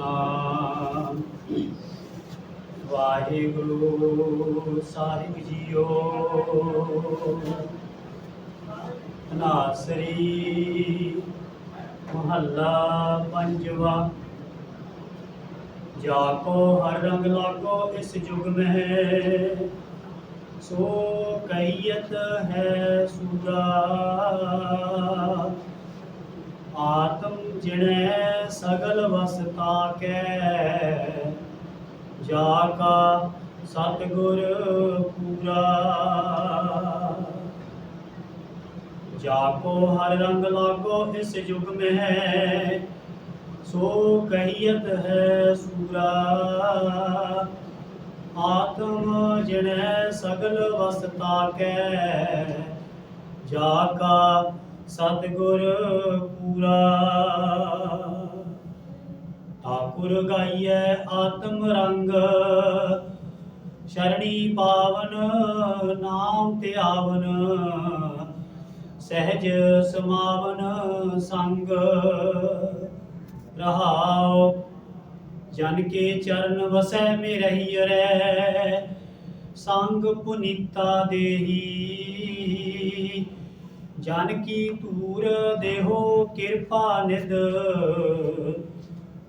ਸਤਨਾਮ ਵਾਹਿਗੁਰੂ ਸਾਹਿਬ ਜੀਓ। ਨਾਸਰੀ ਮਹੱਲਾ ਪੰਜਵਾ। ਜਾ ਕੋ ਹਰ ਰੰਗ ਲਾਗੋ ਇਸ ਜੁਗ ਮਹਿ। ਸੋ ਕਈਤ ਹੈ ਸੂਰਾ ਆਤਮ ਜਿਣੈ ਸਗਲ ਵਸਤਾ ਕੈ ਜਾ ਕਾ ਸਤਿਗੁਰ ਪੂਰਾ। ਜਾ ਕੋ ਹਰ ਰੰਗ ਲਾਗੋ ਇਸ ਯੁਗ ਮਹਿ, ਸੋ ਕਹੀਤ ਹੈ ਸੂਰਾ। ਆਤਮ ਜਿਣੈ ਸਗਲ ਵਸਤਾ ਕੈ ਜਾ ਕਾ ਸਤਿਗੁਰ ਪੂਰਾ। ਠਾਕੁਰ ਗਾਈਐ ਆਤਮ ਰੰਗ। ਸ਼ਰਣੀ ਪਾਵਨ, ਨਾਮ ਧਿਆਵਨ। ਸਹਿਜ ਸਮਾਵਨ ਸੰਗ। ਰਹਾਉ, ਜਨ ਕੇ ਚਰਨ ਵਸੈ ਮੇ ਰਹੀ ਰੈ ਸੰਗ ਪੁਨੀਤਾ ਦੇਹੀ। ਜਨ ਕੀ ਤੂਰ ਦੇਹੋ ਕਿਰਪਾ ਨਿਦ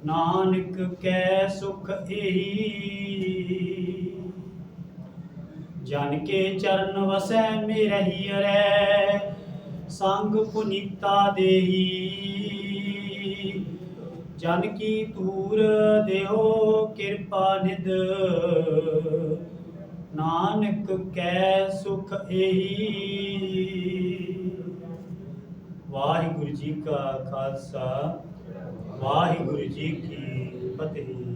ਨਾਨਕ ਕੈ ਸੁਖ ਏਹੀ। ਜਨ ਕੇ ਚਰਨ ਵਸੈ ਮੇ ਰਹੀਰੈ ਸੰਗ ਪੁਨੀਤਾ ਦੇਹੀ। ਜਨ ਕੀ ਤੂਰ ਦੇਹੋ ਕਿਰਪਾ ਨਿਦ ਨਾਨਕ ਕੈ ਸੁਖ ਏਹੀ। ਵਾਹਿਗੁਰੂ ਜੀ ਕਾ ਖਾਲਸਾ। ਵਾਹਿਗੁਰੂ ਜੀ ਕੀ ਫਤਿਹ।